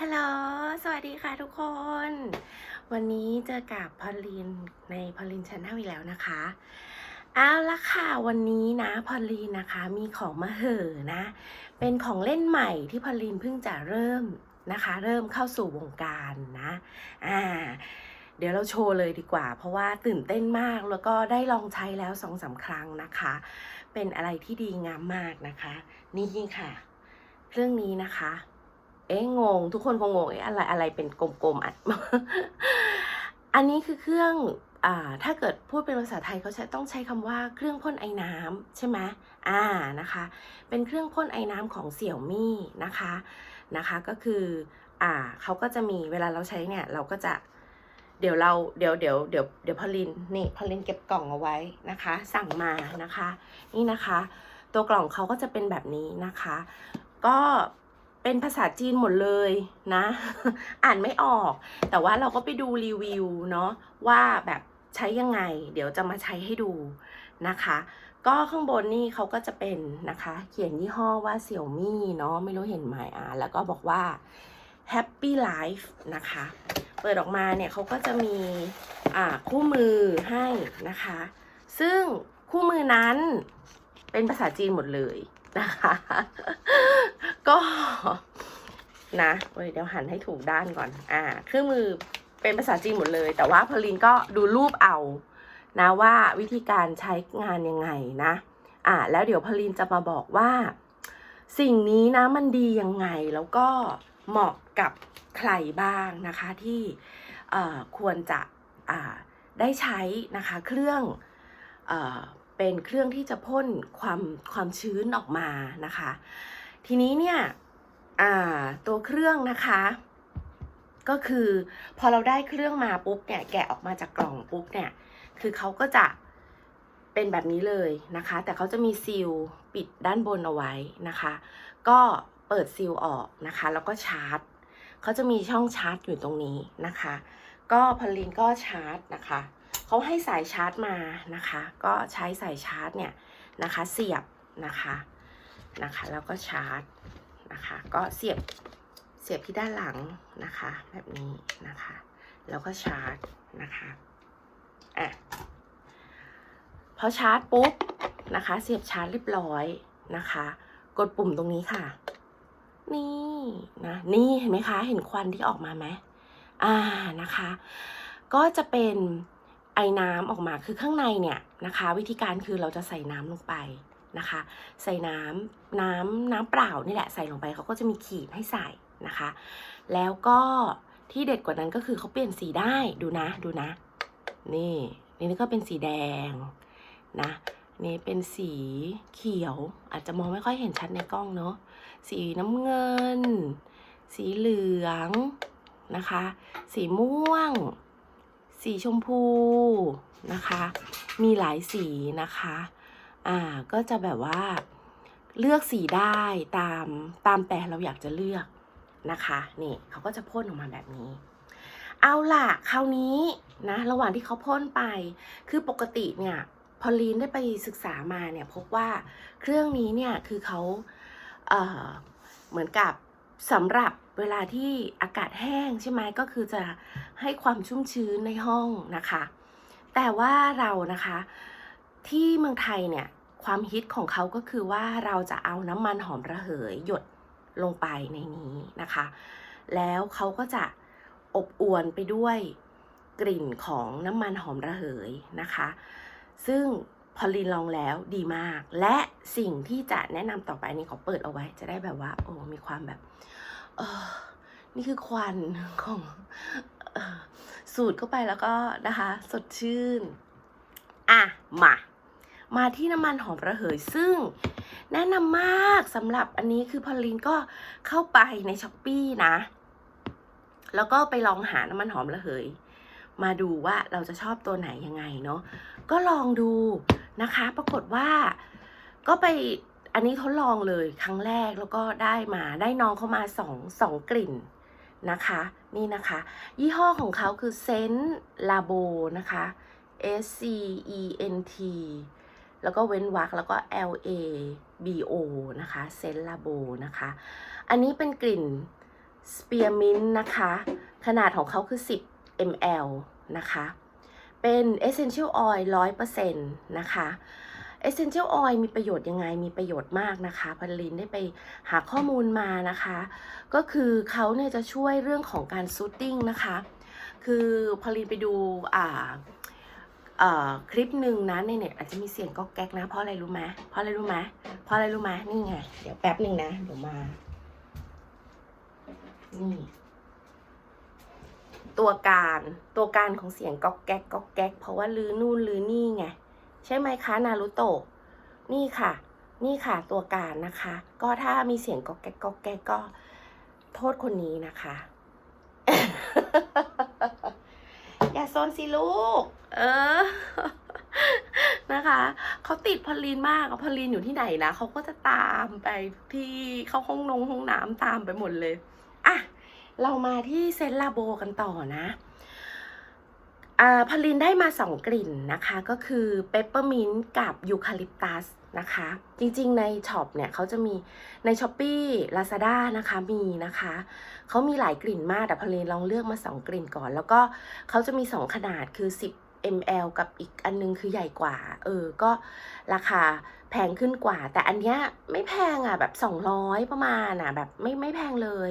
ฮัลโหล สวัสดีค่ะทุกคน วันนี้เจอกับพอลลินในพอลลินชันแนลอีกแล้วนะคะ เอาละค่ะวันนี้นะพอลลินนะคะมีของมาเหอนะ เป็นของเล่นใหม่ที่พอลลินเพิ่งจะเริ่มนะคะ เริ่มเข้าสู่วงการนะ อ่า เดี๋ยวเราโชว์เลยดีกว่า เพราะว่าตื่นเต้นมากแล้วก็ได้ลองใช้แล้วสองสามครั้งนะคะ เป็นอะไรที่ดีงามมากนะคะ นี่ค่ะ เครื่องนี้นะคะ เอ๊ะงง ทุกคนคงงงเอ๊ะอะไรอะไรเป็นกลมๆอะอันนี้คือเครื่องอ่าถ้าเกิดพูดเป็นภาษาไทยเขาใช้ต้องใช้คำว่าเครื่องพ่นไอ้น้ำใช่ไหมอ่านะคะ เป็นเครื่องพ่นไอ้น้ำของเสี่ยวมี่นะคะนะคะก็คืออ่าเขาก็จะมีเวลาเราใช้เนี่ยเราก็จะเดี๋ยวเราเดี๋ยวเดี๋ยวเดี๋ยวเดี๋ยวพอลินนี่พอลินเก็บกล่องเอาไว้นะคะ สั่งมานะคะ นี่นะคะ ตัวกล่องเขาก็จะเป็นแบบนี้นะคะ ก็ เป็นภาษาจีนหมดเลยนะ อ่านไม่ออก แต่ว่าเราก็ไปดูรีวิวเนาะว่าแบบใช้ยังไง เดี๋ยวจะมาใช้ให้ดูนะคะ ก็ข้างบนนี่เขาก็จะเป็นนะคะ เขียนยี่ห้อว่าเสี่ยวมี่เนาะไม่รู้เห็นไหมอะแล้วก็บอกว่า Happy Life นะคะ เปิดออกมาเนี่ยเขาก็จะมีอ่าคู่มือให้นะคะ ซึ่งคู่มือนั้นเป็นภาษาจีนหมดเลย นะคะ ก็นะเว้ยเดี๋ยวหันให้ถูกด้านก่อน อ่า เครื่องมือเป็นภาษาจีนหมดเลย แต่ว่าพอลินก็ดูรูปเอานะว่าวิธีการใช้งานยังไงนะ อ่า แล้วเดี๋ยวพอลินจะมาบอกว่า สิ่งนี้นะมันดียังไงแล้วก็เหมาะกับใครบ้างนะคะที่ควรจะได้ใช้นะคะเครื่อง เป็นเครื่องที่จะพ่นความความชื้นออกมานะคะ ทีนี้เนี่ยตัวเครื่องนะคะ ก็คือพอเราได้เครื่องมาปุ๊บเนี่ยแกะออกมาจากกล่องปุ๊บเนี่ยคือเขาก็จะเป็นแบบนี้เลยนะคะ แต่เขาจะมีซีลปิดด้านบนเอาไว้นะคะ ก็เปิดซีลออกนะคะ แล้วก็ชาร์จเขาจะมีช่องชาร์จอยู่ตรงนี้นะคะ ก็พอลินก็ชาร์จนะคะ เขาให้สายชาร์จมานะคะ ก็ใช้สายชาร์จเนี่ยนะคะ เสียบนะคะนะคะ แล้วก็ชาร์จนะคะ ก็เสียบเสียบที่ด้านหลังนะคะ แบบนี้นะคะ แล้วก็ชาร์จนะคะอะพอชาร์จปุ๊บนะคะ เสียบชาร์จเรียบร้อยนะคะ กดปุ่มตรงนี้ค่ะ นี่นะนี่เห็นไหมคะ เห็นควันที่ออกมาไหมอ่านะคะ ก็จะเป็น ไอ้น้ำออกมาคือข้างในเนี่ยนะคะ วิธีการคือเราจะใส่น้ำลงไปนะคะ ใส่น้ำน้ำน้ำเปล่านี่แหละใส่ลงไปเขาก็จะมีขีดให้ใส่นะคะ แล้วก็ที่เด็ดกว่านั้นก็คือเขาเปลี่ยนสีได้ดูนะดูนะ นี่นี่ก็เป็นสีแดงนะนี่เป็นสีเขียว อาจจะมองไม่ค่อยเห็นชัดในกล้องเนาะสีน้ำเงิน สีเหลืองนะคะ สีม่วง สีชมพูนะคะ มีหลายสีนะคะ อ่า ก็จะแบบว่าเลือกสีได้ตามตามแต่เราอยากจะเลือกนะคะ นี่เขาก็จะพ่นออกมาแบบนี้ เอาล่ะ คราวนี้นะ ระหว่างที่เขาพ่นไป คือปกติเนี่ยพอลีนได้ไปศึกษามาเนี่ยพบว่าเครื่องนี้เนี่ยคือเขาเอ่อเหมือนกับสำหรับ เวลาที่อากาศแห้งใช่ไหมก็คือจะให้ความชุ่มชื้นในห้องนะคะ แต่ว่าเรานะคะ ที่เมืองไทยเนี่ยความฮิตของเขาก็คือว่าเราจะเอาน้ำมันหอมระเหยหยดลงไปในนี้นะคะ แล้วเขาก็จะอบอวนไปด้วยกลิ่นของน้ำมันหอมระเหยนะคะ ซึ่งพอลินลองแล้วดีมาก และสิ่งที่จะแนะนำต่อไปนี้ขอเปิดเอาไว้ จะได้แบบว่า โอ้มีความแบบ เออนี่คือควันของออสูดเข้าไปแล้วก็นะคะ สดชื่น อะ มา มาที่น้ำมันหอมระเหยซึ่ง แนะนำมากสำหรับอันนี้คือพอลินก็เข้าไปในช้อปปีนะ แล้วก็ไปลองหาน้ำมันหอมระเหย มาดูว่าเราจะชอบตัวไหนยังไงเนาะก็ลองดูนะคะ ปรากฏว่าก็ไป อันนี้ทดลองเลยครั้งแรกแล้วก็ได้มาได้น้องเข้ามาสองสองกลิ่นนะคะ นี่นะคะ ยี่ห้อของเขาคือเซนลาโบนะคะ S C E N T แล้วก็เว้นวรรคแล้วก็ L A B O นะคะเซนลาโบนะคะ อันนี้เป็นกลิ่น spearmint นะคะ ขนาดของเขาคือ 10 ml นะคะ เป็น essential oil 100%นะคะ essential oil มีประโยชน์ยังไงมีประโยชน์มากนะคะพันลินได้ไปหาข้อมูลมานะคะ ก็คือเขาเนี่ยจะช่วยเรื่องของการซูตติ้งนะคะ คือพอลินไปดูอ่าอ่อคลิปหนึ่งนะในเน็ตอาจจะมีเสียงก๊อกแก๊กนะ เพราะอะไรรู้ไหมเพราะอะไรรู้ไหมเพราะอะไรรู้ไหมนี่ไง เดี๋ยวแป๊บหนึ่งนะ เดี๋ยวมา นี่ ตัวการตัวการของเสียงก๊อกแก๊กก๊อกแก๊กเพราะว่าลือนู่นลือนี่ไง ใช่ไหมคะนารุโตะนี่ค่ะ นี่ค่ะตัวการนะคะ ก็ถ้ามีเสียงก๊อกแก๊กก๊อกแก๊กก็โทษคนนี้นะคะ อย่าโซนสิลูก เออ นะคะเขาติดพอลีนมากพอลีนอยู่ที่ไหนนะเขาก็จะตามไปที่เข้าห้องนงห้องน้ำตามไปหมดเลยอะเรามาที่เซนลาโบกันต่อนะ พอลินได้มาสองกลิ่นนะคะ ก็คือเปปเปอร์มินต์กับยูคาลิปตัสนะคะ จริงๆในช็อปเนี่ยเขาจะมีในช้อปปี้ลาซาด้านะคะมีนะคะ เขามีหลายกลิ่นมาก แต่พอลินลองเลือกมาสองกลิ่นก่อน แล้วก็เขาจะมีสองขนาดคือ 10 ml กับอีกอันนึงคือใหญ่กว่า เออ ก็ราคาแพงขึ้นกว่า แต่อันเนี้ยไม่แพงอะแบบ 200 ประมาณอะแบบไม่ไม่แพงเลย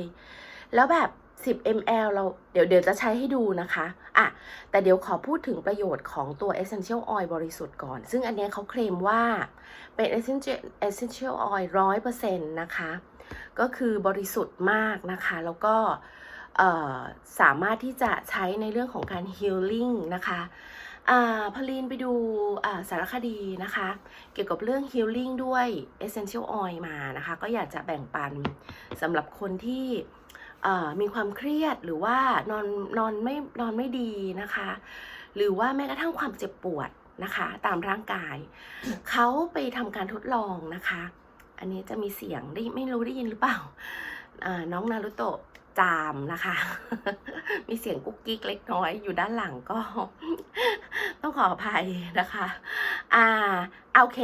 แล้วแบบ 10 ml เราเดี๋ยวเดี๋ยวจะใช้ให้ดูนะคะอะแต่เดี๋ยวขอพูดถึงประโยชน์ของตัว essential oil บริสุทธิ์ก่อน ซึ่งอันเนี้ยเขาเคลมว่าเป็น essential essential oil 100%นต์นะคะ ก็คือบริสุทธิ์มากนะคะ แล้วก็สามารถที่จะใช้ในเรื่องของการ healing นะคะอ่าพลีนไปดูสารคดีนะคะ เกี่ยวกับเรื่อง healing ด้วย essential oil มานะคะ ก็อยากจะแบ่งปันสำหรับคนที่ มีความเครียดหรือว่านอนนอนไม่นอนไม่ดีนะคะ หรือว่าแม้กระทั่งความเจ็บปวดนะคะตามร่างกาย เขาไปทำการทดลองนะคะ อันนี้จะมีเสียงได้ไม่รู้ได้ยินหรือเปล่าอ่าน้องนารุโตะจามนะคะ มีเสียงกุ๊กกิ๊กเล็กน้อยอยู่ด้านหลังก็ ต้องขออภัยนะคะ อ่าโอเค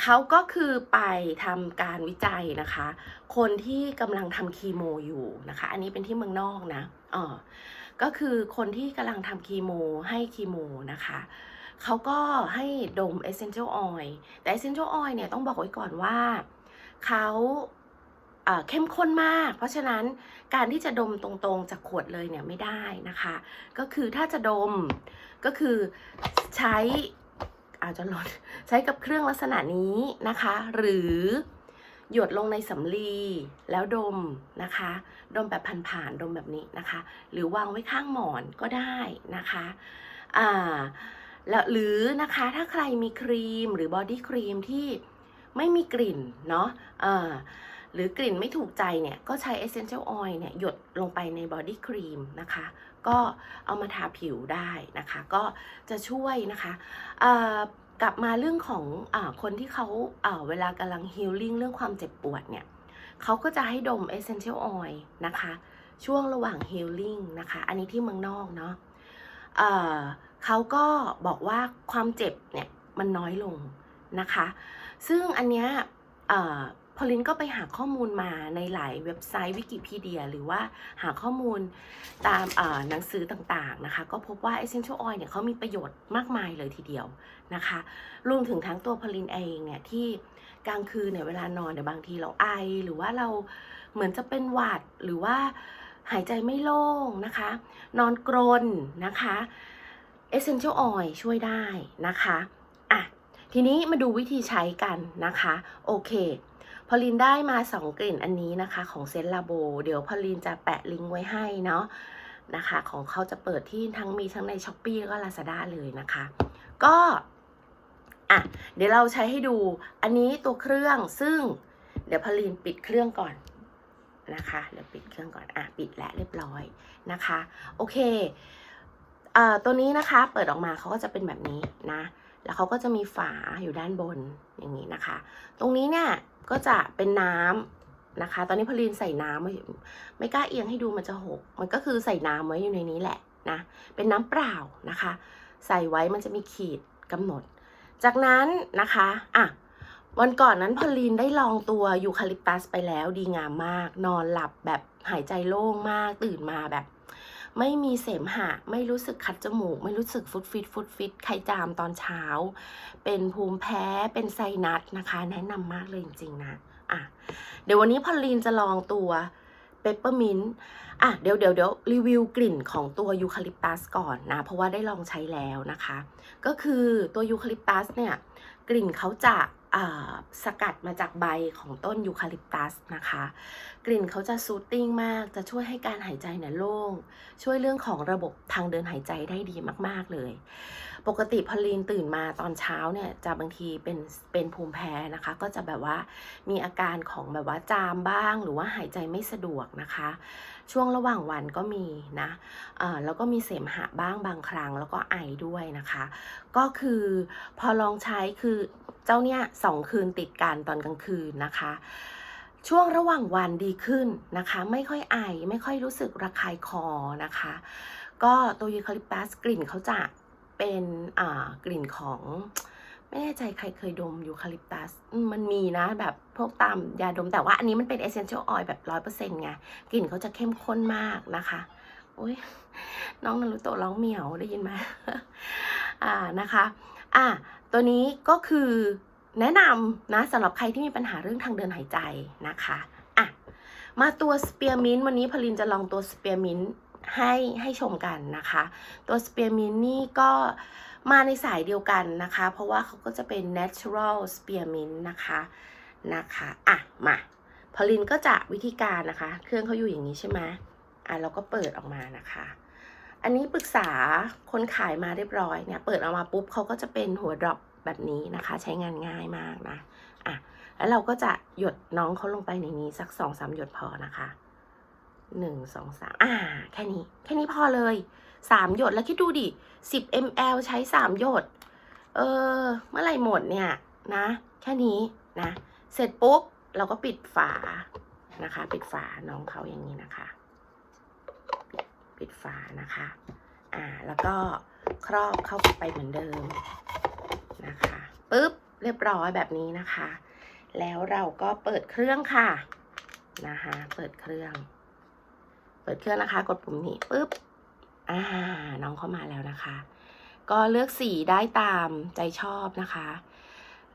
เขาก็คือไปทำการวิจัยนะคะ คนที่กำลังทำคีโมอยู่นะคะ อันนี้เป็นที่เมืองนอกนะออก็คือคนที่กำลังทำคีโมให้คีโมนะคะเขาก็ให้ดม essential oil แต่ essential oil เนี่ยต้องบอกไว้ก่อนว่าเขาอ่อเข้มข้นมาก เพราะฉะนั้นการที่จะดมตรงๆจากขวดเลยเนี่ยไม่ได้นะคะ ก็คือถ้าจะดมก็คือใช้ อาจจะลดใช้กับเครื่องลักษณะนี้นะคะ หรือหยดลงในสำลีแล้วดมนะคะ ดมแบบผ่านๆดมแบบนี้นะคะ หรือวางไว้ข้างหมอนก็ได้นะคะอ่าแล้วหรือนะคะถ้าใครมีครีมหรือบอดี้ครีมที่ไม่มีกลิ่นเนาะอ่อ หรือกลิ่นไม่ถูกใจเนี่ย ก็ใช้ essential oil เนี่ย หยดลงไปในบอดี้ครีมนะคะ ก็เอามาทาผิวได้นะคะ ก็จะช่วยนะคะกลับมาเรื่องของอคนที่เขาเเวลากำลัง healing เรื่องความเจ็บปวดเนี่ยเขาก็จะให้ดม essential oil นะคะ ช่วงระหว่าง healing นะคะ อันนี้ที่เมืองนอกเนาะเเขาก็บอกว่าความเจ็บเนี่ยมันน้อยลงนะคะ ซึ่งอันเนี้ย พอลินก็ไปหาข้อมูลมาในหลายเว็บไซต์วิกิพีเดีย หรือว่าหาข้อมูลตามหนังสือต่างๆนะคะ ก็พบว่า essential oil เนี่ยเขามีประโยชน์มากมายเลยทีเดียวนะคะ รวมถึงทั้งตัวพอลินเองเนี่ยที่กลางคืนเนี่ยเวลานอนเนี่ยบางทีเราไอ หรือว่าเราเหมือนจะเป็นหวัดหรือว่าหายใจไม่โล่งนะคะ นอนกรนนะคะ Essential Oil ช่วยได้นะคะอะทีนี้มาดูวิธีใช้กันนะคะ โอเค อลินได้มา 2 กลิ่นอันนี้นะคะของเซนลาโบ เดี๋ยวพอลินจะแปะลิงก์ไว้ให้เนาะนะคะ ของเขาจะเปิดที่ทั้งมีทั้งใน s h อ p e e แล้วก็ Lazada เลยนะคะ ก็อะเดี๋ยวเราใช้ให้ดูอันนี้ตัวเครื่องซึ่งเดี๋ยวพอลินปิดเครื่องก่อนนะคะเดี๋ยวปิดเครื่องก่อนอะปิดแล้วเรียบร้อยนะคะ โอเคเอ่อตัวนี้นะคะเปิดออกมาเขาก็จะเป็นแบบนี้นะ แล้วเขาก็จะมีฝาอยู่ด้านบนอย่างนี้นะคะ ตรงนี้เนี่ย ก็จะเป็นน้ำนะคะ ตอนนี้พลินใส่น้ำไว้ไม่กล้าเอียงให้ดูมันจะหก มันก็คือใส่น้ำไว้อยู่ในนี้แหละนะ เป็นน้ำเปล่านะคะ ใส่ไว้มันจะมีขีดกำหนด จากนั้นนะคะอะวันก่อนนั้นพอลินได้ลองตัวยูคาลิปตัสไปแล้วดีงามมาก นอนหลับแบบหายใจโล่งมากตื่นมาแบบ ไม่มีเสมหะ ไม่รู้สึกคัดจมูก ไม่รู้สึกฟุดฟิตฟุดฟิตไข้จามตอนเช้า เป็นภูมิแพ้เป็นไซนัสนะคะ แนะนำมากเลยจริงๆนะอะเดี๋ยววันนี้พอลลีนจะลองตัวเปปเปอร์มินต์อะเดี๋ยวเดี๋ยวเดี๋ยวรีวิวกลิ่นของตัวยูคาลิปตัสก่อนนะ เพราะว่าได้ลองใช้แล้วนะคะ ก็คือตัวยูคาลิปตัสเนี่ยกลิ่นเขาจะอ่าสกัดมาจากใบของต้นยูคาลิปตัสนะคะ กลิ่นเขาจะซูตติ้งมาก จะช่วยให้การหายใจเนี่ยโล่ง ช่วยเรื่องของระบบทางเดินหายใจได้ดีมาก ๆ เลย ปกติพอลีนตื่นมาตอนเช้าเนี่ยจะบางทีเป็นเป็นภูมิแพ้นะคะ ก็จะแบบว่ามีอาการของแบบว่าจามบ้าง หรือว่าหายใจไม่สะดวกนะคะ ช่วงระหว่างวันก็มีนะอ่าแล้วก็มีเสมหะบ้างบางครั้ง แล้วก็ไอด้วยนะคะ ก็คือพอลองใช้คือเจ้าเนี่ยสองคืนติดกันตอนกลางคืนนะคะ ช่วงระหว่างวันดีขึ้นนะคะ ไม่ค่อยไอ ไม่ค่อยรู้สึกระคายคอนะคะ ก็ตัวยูคาลิปตัสกลิ่นเขาจะเป็นอ่ากลิ่นของไม่แน่ใจใครเคยดมยูคาลิปตัสมมันมีนะแบบพวกตามยาดมแต่ว่าอันนี้มันเป็นเอเซนเชียลออยล์แบบร้อยเปอร์เซ็นต์ไงกลิ่นเขาจะเข้มข้นมากนะคะโอ้ยน้องนารุโตะร้องเหมียวได้ยินไหมอ่านะคะ อะตัวนี้ก็คือ แนะนำนะสำหรับใครที่มีปัญหาเรื่องทางเดินหายใจนะคะอะมาตัวสเปียร์มินวันนี้พลินจะลองตัวสเปียร์มินให้ให้ชมกันนะคะ ตัวสเปียร์มินนี่ก็มาในสายเดียวกันนะคะ เพราะว่าเขาก็จะเป็น natural spearmint นะคะนะคะอะมาพลินก็จะวิธีการนะคะ เครื่องเขาอยู่อย่างนี้ใช่ไหมอะเราก็เปิดออกมานะคะอันนี้ปรึกษาคนขายมาเรียบร้อยเนี่ย เปิดออกมาปุ๊บเขาก็จะเป็นหัวดรอป แบบนี้นะคะ ใช้งานง่ายมากนะอะแล้วเราก็จะหยดน้องเขาลงไปในนี้สักสองสามหยดพอนะคะหนึ่งสองสามอ่า แค่นี้ แค่นี้พอเลยสามหยดแล้วคิดดูดิสิบ ml ใช้สามหยด เออ เมื่อไหร่หมดเนี่ยนะ แค่นี้นะ เสร็จปุ๊บ เราก็ปิดฝานะคะ ปิดฝาน้องเขาอย่างนี้นะคะ ปิดฝานะคะ อ่า แล้วก็ครอบเข้าไปเหมือนเดิม นะคะปุ๊บเรียบร้อยแบบนี้นะคะ แล้วเราก็เปิดเครื่องค่ะนะคะเปิดเครื่อง เปิดเครื่องนะคะ กดปุ่มนี้ปุ๊บอ่าน้องเข้ามาแล้วนะคะ ก็เลือกสีได้ตามใจชอบนะคะ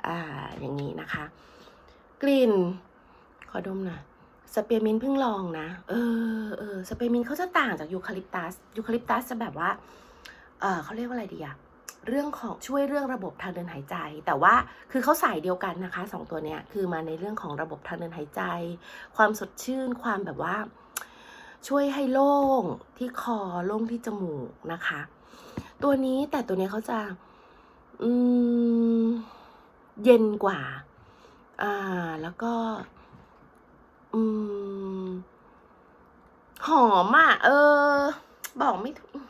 อ่าอย่างนี้นะคะ กลิ่น ขอดมหน่อยสเปียร์มินเพิ่งลองนะ เออเออสเปียร์มินเขาจะต่างจากยูคาลิปตัส ยูคาลิปตัสจะแบบว่า เออเขาเรียกว่าอะไรดีอะ เรื่องของช่วยเรื่องระบบทางเดินหายใจ แต่ว่าคือเขาสายเดียวกันนะคะสองตัวเนี้ยคือมาในเรื่องของระบบทางเดินหายใจ ความสดชื่นความแบบว่า ช่วยให้โล่งที่คอโล่งที่จมูกนะคะ ตัวนี้แต่ตัวเนี้ยเขาจะอืมเย็นกว่า อ่า แล้วก็ อืม หอมอะ เออ บอกไม่ถูก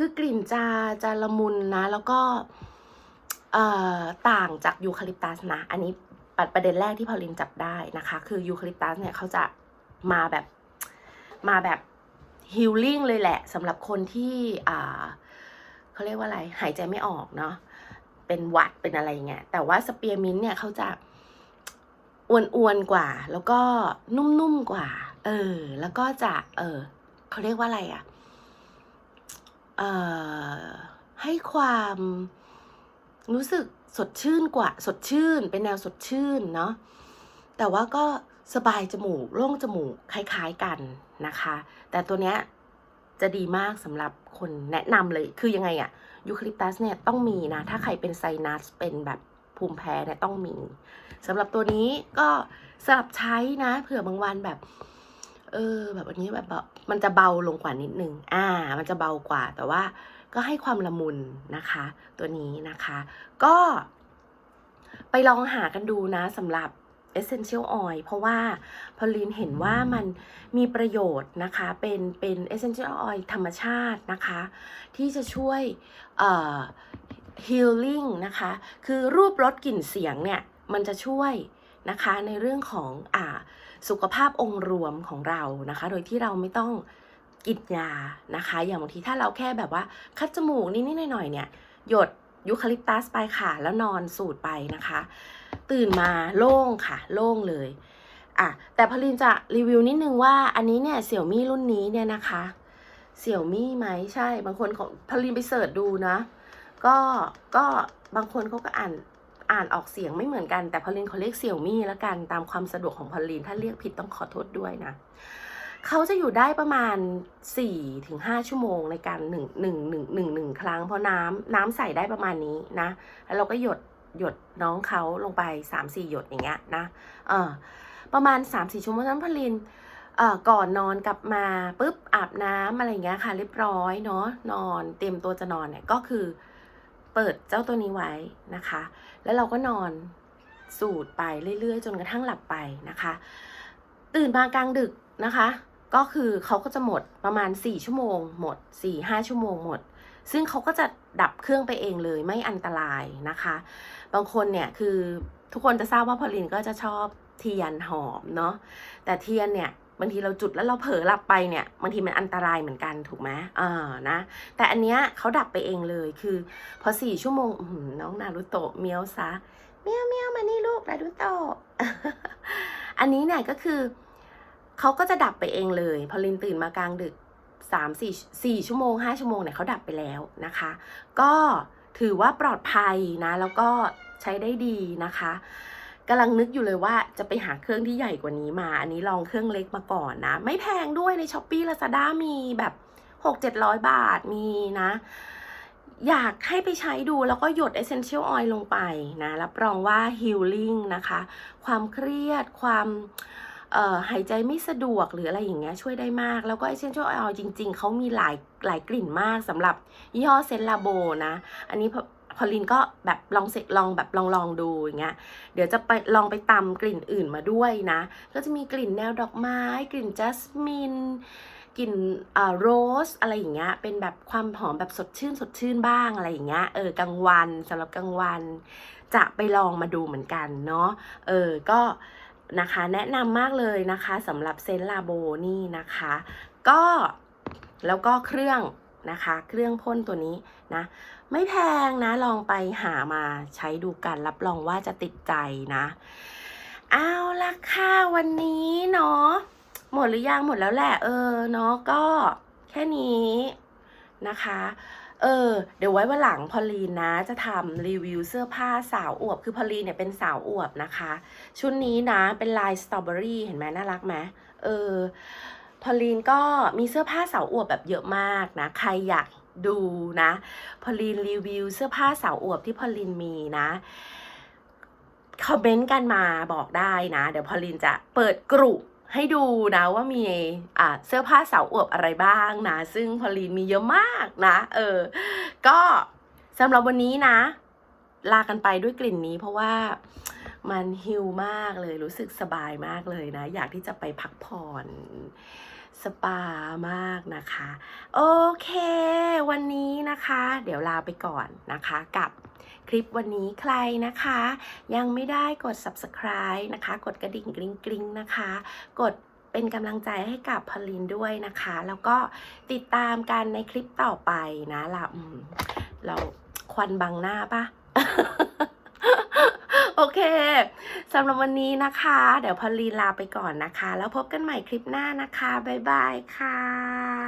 คือกลิ่นจะจะละมุนนะ แล้วก็ต่างจากยูคาลิปตัสนะ อันนี้ปัประเด็นแรกที่พอลินจับได้นะคะ คือยูคาลิปตัสเนี่ยเขาจะมาแบบมาแบบฮิลลิ่งเลยแหละสำหรับคนที่อเขาเรียกว่าอะไร หายใจไม่ออกเนาะเป็นหวัดเป็นอะไรเงี้ยแต่ว่าสเปียร์มินต์เนี่ยเขาจะอ้วนๆกว่า แล้วก็นุ่มๆกว่า เออ แล้วก็จะ เออเขาเรียกว่าอะไรอะ่ะ ให้ความรู้สึกสดชื่นกว่าสดชื่น เป็นแนวสดชื่นเนาะแต่ว่าก็สบายจมูกโล่งจมูกคล้ายๆกันนะคะ แต่ตัวเนี้ยจะดีมากสำหรับคนแนะนำเลยคือยังไงอะยูคลิปตัสเนี่ยต้องมีนะ ถ้าใครเป็นไซนัสเป็นแบบภูมิแพ้เนี่ยต้องมีสำหรับตัวนี้ก็สลับใช้นะ เผื่อบางวันแบบ เออ แบบวันนี้แบบแบบมันจะเบาลงกว่านิดนึง อ่า มันจะเบากว่า แต่ว่าก็ให้ความละมุนนะคะ ตัวนี้นะคะ ก็ไปลองหากันดูนะสำหรับ Essential Oil เพราะว่าพอลินเห็นว่ามันมีประโยชน์นะคะ เป็นเป็น Essential Oil ธรรมชาตินะคะ ที่จะช่วย เอ่อ healing นะคะ คือรูปรสกลิ่นเสียงเนี่ย มันจะช่วย นะคะในเรื่องของอ่าสุขภาพองค์รวมของเรานะคะ โดยที่เราไม่ต้องกินยานะคะ อย่างบางทีถ้าเราแค่แบบว่าคัดจมูกนิดๆหน่อยๆเนี่ยหยดยูคาลิปตัสไปค่ะ แล้วนอนสูดไปนะคะ ตื่นมาโล่งค่ะ โล่งเลยอะแต่พลินจะรีวิวนิดนึงว่าอันนี้เนี่ยเสี่ยวมี่รุ่นนี้เนี่ยนะคะเสี่ยวมี่ไหมใช่ บางคนของพลินไปเสิร์ชดูนะ ก็ก็บางคนเขาก็อ่าน อ่านออกเสียงไม่เหมือนกันแต่พอลินเขาเรียกเสี่ยวมี่แล้วกันตามความสะดวกของพอลินถ้าเรียกผิดต้องขอโทษด้วยนะเขาจะอยู่ได้ประมาณ4ถึง5ชั่วโมงในการหนึ่งหนึ่งหนึ่งหนึ่งหนึ่งครั้ง เพราะน้ำน้ำใส่ได้ประมาณนี้นะ แล้วเราก็หยดหยดน้องเขาลงไป 3 4 หยดอย่างเงี้ยนะเออประมาณ 3 4 ชั่วโมงนั้นพอลินเอ่อก่อนนอนกลับมาปุ๊บอาบน้ำอะไรเงี้ยค่ะเรียบร้อยเนาะนอนเตรียมตัวจะนอนเนี่ยก็คือ เปิดเจ้าตัวนี้ไว้นะคะ แล้วเราก็นอนสูดไปเรื่อยๆ จนกระทั่งหลับไปนะคะ ตื่นมากลางดึกนะคะ ก็คือเขาก็จะหมดประมาณ 4 ชั่วโมง หมด 4-5 ชั่วโมงหมด ซึ่งเขาก็จะดับเครื่องไปเองเลยไม่อันตรายนะคะ บางคนเนี่ยคือทุกคนจะทราบว่าพอลินก็จะชอบเทียนหอมเนาะแต่เทียนเนี่ย บางทีเราจุดแล้วเราเผลอหลับไปเนี่ยบางทีมันอันตรายเหมือนกันถูกไหมเอ่านะ แต่อันเนี้ยเขาดับไปเองเลยคือ พอสี่ชั่วโมงน้องนารุโตะเมียวซะเมียวเมียวมานี่ลูกนารุโตะอันนี้เนี่ยก็คือเขาก็จะดับไปเองเลย พอลินตื่นมากลางดึกสามสี่สี่ชั่วโมงห้าชั่วโมงเนี่ยเขาดับไปแล้วนะคะ ก็ถือว่าปลอดภัยนะ แล้วก็ใช้ได้ดีนะคะ กำลังนึกอยู่เลยว่าจะไปหาเครื่องที่ใหญ่กว่านี้มา อันนี้ลองเครื่องเล็กมาก่อนนะ ไม่แพงด้วยในช้อปปี้ลาซาด้ามีแบบหกเจ็ดร้อยบาทมีนะ อยากให้ไปใช้ดูแล้วก็หยด Essential Oil ลงไปนะ รับรองว่า Healing นะคะ ความเครียดความหายใจไม่สะดวกหรืออะไรอย่างเงี้ยช่วยได้มาก แล้วก็ Essential Oil จริง ๆ เขามีหลายหลายกลิ่นมากสำหรับยี่ห้อเซนลาโบนะ อันนี้ พอลินก็แบบลองเสร็จลองแบบลองลองดูอย่างเงี้ยเดี๋ยวจะไปลองไปตำกลิ่นอื่นมาด้วยนะ ก็จะมีกลิ่นแนวดอกไม้ กลิ่นจัสมินกลิ่นอ่าโรสอะไรอย่างเงี้ยเป็นแบบความหอมแบบสดชื่นสดชื่นบ้างอะไรอย่างเงี้ยเออกลางวันสำหรับกลางวันจะไปลองมาดูเหมือนกันเนาะเออก็นะคะแนะนำมากเลยนะคะสำหรับเซนลาโบนี่นะคะ ก็แล้วก็เครื่อง นะคะ เครื่องพ่นตัวนี้นะ ไม่แพงนะลองไปหามาใช้ดูกัน รับรองว่าจะติดใจนะ เอาละค่ะวันนี้เนาะหมดหรือยังหมดแล้วแหละเออเนาะก็แค่นี้นะคะ เออ เดี๋ยวไว้วันหลังพอลีนนะ จะทำรีวิวเสื้อผ้าสาวอวบ คือพอลีนเนี่ยเป็นสาวอวบนะคะ ชุดนี้นะเป็นลายสตรอเบอรี่เห็นไหมน่ารักไหมเออ พอลีนก็มีเสื้อผ้าสาวอวบแบบเยอะมากนะ ใครอยากดูนะ พอลีนรีวิวเสื้อผ้าสาวอวบที่พอลีนมีนะคอมเมนต์กันมาบอกได้นะ เดี๋ยวพอลินจะเปิดกลุ่มให้ดูนะว่ามีอ่าเสื้อผ้าสาวอวบอะไรบ้างนะ ซึ่งพอลินมีเยอะมากนะ เออ ก็สำหรับวันนี้นะ ลากันไปด้วยกลิ่นนี้เพราะว่า มันฮิลมากเลยรู้สึกสบายมากเลยนะ อยากที่จะไปพักผ่อนสปามากนะคะ โอเค วันนี้นะคะ เดี๋ยวลาไปก่อนนะคะกับคลิปวันนี้ใครนะคะ ยังไม่ได้กด subscribe นะคะ กดกระดิ่งกริ๊งกริ๊งนะคะ กดเป็นกำลังใจให้กับพอลินด้วยนะคะ แล้วก็ติดตามกันในคลิปต่อไปนะเราเราควันบังหน้าปะ โอเคสำหรับวันนี้นะคะ เดี๋ยวพอลีลาไปก่อนนะคะ แล้วพบกันใหม่คลิปหน้านะคะ บ๊ายบายค่ะ